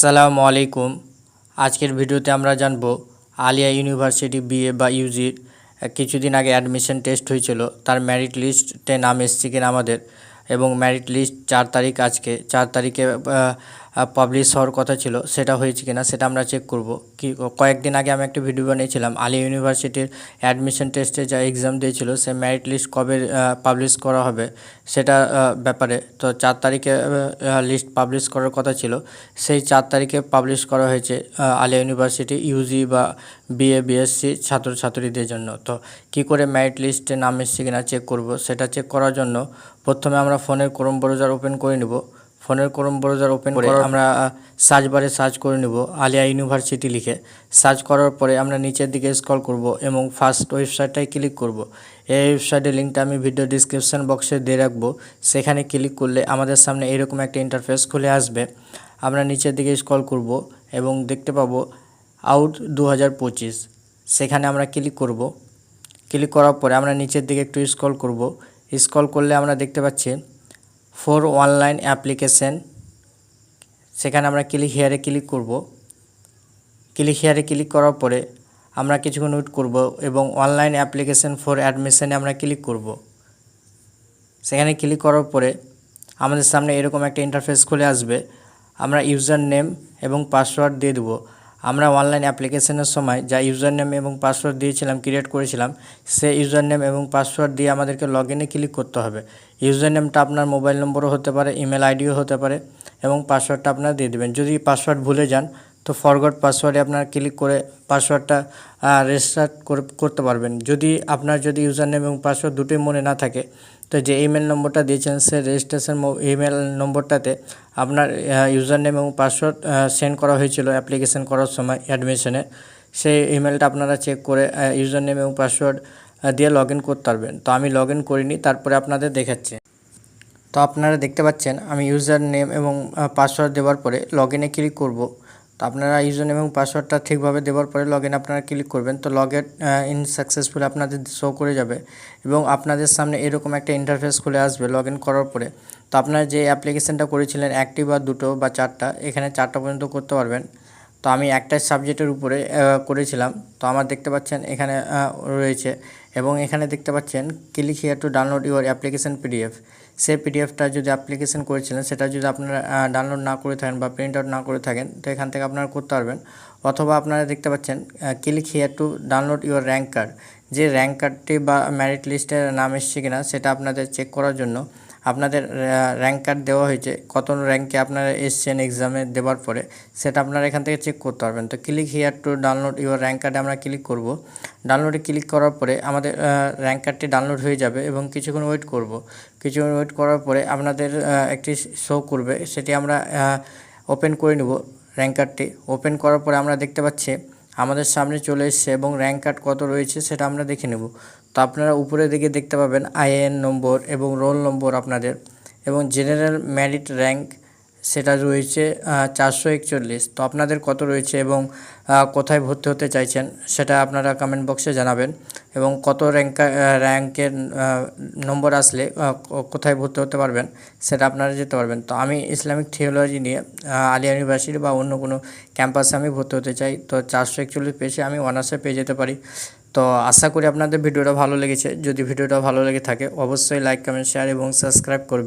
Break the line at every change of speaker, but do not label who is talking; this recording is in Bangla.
আসসালামু আলাইকুম। আজকের ভিডিওতে আমরা জানব, আলিয়া ইউনিভার্সিটি বিএ বা ইউজির কিছুদিন আগে অ্যাডমিশন টেস্ট হয়েছিল। তার ম্যারিট লিস্টে নাম এসছে কিনা আমাদের এবং ম্যারিট লিস্ট চার তারিখ আজকে, চার তারিখে পাবলিশ হওয়ার কথা ছিল, সেটা হয়েছে কিনা সেটা আমরা চেক করব। কি, কয়েকদিন আগে আমি একটা ভিডিও বানিয়েছিলাম, আলিয়া ইউনিভার্সিটির অ্যাডমিশন টেস্টে যা এক্সাম দিয়েছিল, সে মেরিট লিস্ট কবে পাবলিশ করা হবে সেটা ব্যাপারে। তো চার তারিখে লিস্ট পাবলিশ করার কথা ছিল, সেই চার তারিখে পাবলিশ করা হয়েছে আলিয়া ইউনিভার্সিটি ইউজি বা বিএ বিএসসি ছাত্রছাত্রীদের জন্য। তো কি করে মেরিট লিস্টে নাম এসছে কিনা চেক করব, সেটা চেক করার জন্য প্রথমে আমরা ফোনের ক্রোম ব্রাউজার ওপেন করে নিব। ফোনের ক্রোম ব্রাউজার ওপেন করে আমরা সার্চ বারে সার্চ করে নিব আলিয়া ইউনিভার্সিটি লিখে। সার্চ করার পরে আমরা নিচের দিকে স্ক্রল করব এবং ফার্স্ট ওয়েবসাইটটায় ক্লিক করব। এই ওয়েবসাইটের লিঙ্কটা আমি ভিডিও ডিসক্রিপশন বক্সে দিয়ে রাখব। সেখানে ক্লিক করলে আমাদের সামনে এরকম একটা ইন্টারফেস খুলে আসবে। আমরা নিচের দিকে স্ক্রল করব এবং দেখতে পাবো আউট দু হাজার পঁচিশ। সেখানে আমরা ক্লিক করব। ক্লিক করার পরে আমরা নিচের দিকে একটু স্ক্রল করব। স্ক্রল করলে আমরা দেখতে পাচ্ছি ফর অনলাইন অ্যাপ্লিকেশন। সেখানে আমরা ক্লিক হেয়ারে ক্লিক করব। ক্লিক হেয়ারে ক্লিক করার পরে আমরা কিছুক্ষণ ওয়েট করব এবং অনলাইন অ্যাপ্লিকেশন ফর অ্যাডমিশনে আমরা ক্লিক করব। সেখানে ক্লিক করার পরে আমাদের সামনে এরকম একটা ইন্টারফেস খুলে আসবে। আমরা ইউজার নেম এবং পাসওয়ার্ড দিয়ে দেবো। আমরা অনলাইন অ্যাপ্লিকেশনের সময় যা ইউজার নেম এবং পাসওয়ার্ড দিয়েছিলাম, ক্রিয়েট করেছিলাম, সে ইউজার নেম এবং পাসওয়ার্ড দিয়ে আমাদেরকে লগ ইনে ক্লিক করতে হবে। ইউজার নেমটা আপনার মোবাইল নম্বরও হতে পারে, ইমেল আইডিও হতে পারে এবং পাসওয়ার্ডটা আপনারা দিয়ে দেবেন। যদি পাসওয়ার্ড ভুলে যান তো ফরগট পাসওয়ার্ডে আপনারা ক্লিক করে পাসওয়ার্ডটা রেজিস্টার করতে পারবেন। যদি আপনার যদি ইউজার নেম এবং পাসওয়ার্ড দুটোই মনে না থাকে, তো যে ইমেল নম্বরটা দিয়েছেন সে রেজিস্ট্রেশন ইমেল নম্বরটাতে আপনার ইউজার নেম এবং পাসওয়ার্ড সেন্ড করা হয়েছিল অ্যাপ্লিকেশন করার সময় অ্যাডমিশনে সেই ইমেলটা আপনারা চেক করে ইউজার নেম এবং পাসওয়ার্ড দিয়ে লগ করতে পারবেন। তো আমি লগ করিনি, তারপরে আপনাদের দেখাচ্ছি। তো আপনারা দেখতে পাচ্ছেন, আমি ইউজার নেম এবং পাসওয়ার্ড দেওয়ার পরে লগ ক্লিক করব। তো আপনারা ইউজন এবং পাসওয়ার্ডটা ঠিকভাবে দেওয়ার পরে লগ ইন আপনারা ক্লিক করবেন। তো লগ ইন সাকসেসফুল আপনাদের শো করে যাবে এবং আপনাদের সামনে এরকম একটা ইন্টারফেস খুলে আসবে লগ ইন করার পরে। তো আপনারা যে অ্যাপ্লিকেশানটা করেছিলেন একটি বা দুটো বা চারটা, এখানে চারটা পর্যন্ত করতে পারবেন। তো আমি একটা সাবজেক্টের উপরে করেছিলাম। তো আমার দেখতে পাচ্ছেন এখানে রয়েছে এবং এখানে দেখতে পাচ্ছেন click here to download your application PDF সেই পিডিএফটা যদি অ্যাপ্লিকেশন করেছিলেন, সেটা যদি আপনারা ডাউনলোড না করে থাকেন বা প্রিন্ট আউট না করে থাকেন, তো এখান থেকে আপনারা করতে পারবেন। অথবা আপনারা দেখতে পাচ্ছেন click here to download your rank card যে র্যাঙ্ক কার্ডটি বা মেরিট লিস্টের নাম এসছে কিনা, সেটা আপনাদের চেক করার জন্য আপনাদের র্যাঙ্ক কার্ড দেওয়া হয়েছে, কত র্যাঙ্কে আপনারা এসছেন এক্সামে দেওয়ার পরে, সেটা আপনারা এখান থেকে চেক করতে পারবেন। তো click here to download your rank কার্ডে আমরা ক্লিক করব। ডাউনলোডে ক্লিক করার পরে আমাদের র্যাঙ্ক কার্ডটি ডাউনলোড হয়ে যাবে এবং কিছুক্ষণ ওয়েট করব। কিছুক্ষণ ওয়েট করার পরে আপনাদের একটি শো করবে, সেটি আমরা ওপেন করে নেব র্যাঙ্ক কার্ডটি ওপেন করার পরে আমরা দেখতে পাচ্ছি, আমাদের সামনে চলে এসছে এবং র্যাঙ্ক কার্ড কত রয়েছে সেটা আমরা দেখে নেব। তো আপনারা উপরের দিকে দেখতে পাবেন আইএন নম্বর এবং রোল নম্বর আপনাদের এবং জেনারেল ম্যারিট র্যাঙ্ক সেটা রয়েছে চারশো একচল্লিশ। তো আপনাদের কত রয়েছে এবং কোথায় ভর্তি হতে চাইছেন সেটা আপনারা কমেন্ট বক্সে জানাবেন এবং কত র্যাঙ্ক র্যাঙ্কের নম্বর আসলে কোথায় ভর্তি হতে পারবেন সেটা আপনারা যেতে পারবেন। তো আমি ইসলামিক থিওলজি নিয়ে আলিয়া ইউনিভার্সিটি বা অন্য কোনো ক্যাম্পাসে আমি ভর্তি হতে চাই, তো চারশো একচল্লিশ পেয়েছে আমি অনার্সে পেয়ে যেতে পারি। তো আশা করি আপনাদের ভিডিওটা ভালো লেগেছে। যদি ভিডিওটা ভালো লেগে থাকে, অবশ্যই লাইক কমেন্ট শেয়ার এবং সাবস্ক্রাইব করবেন।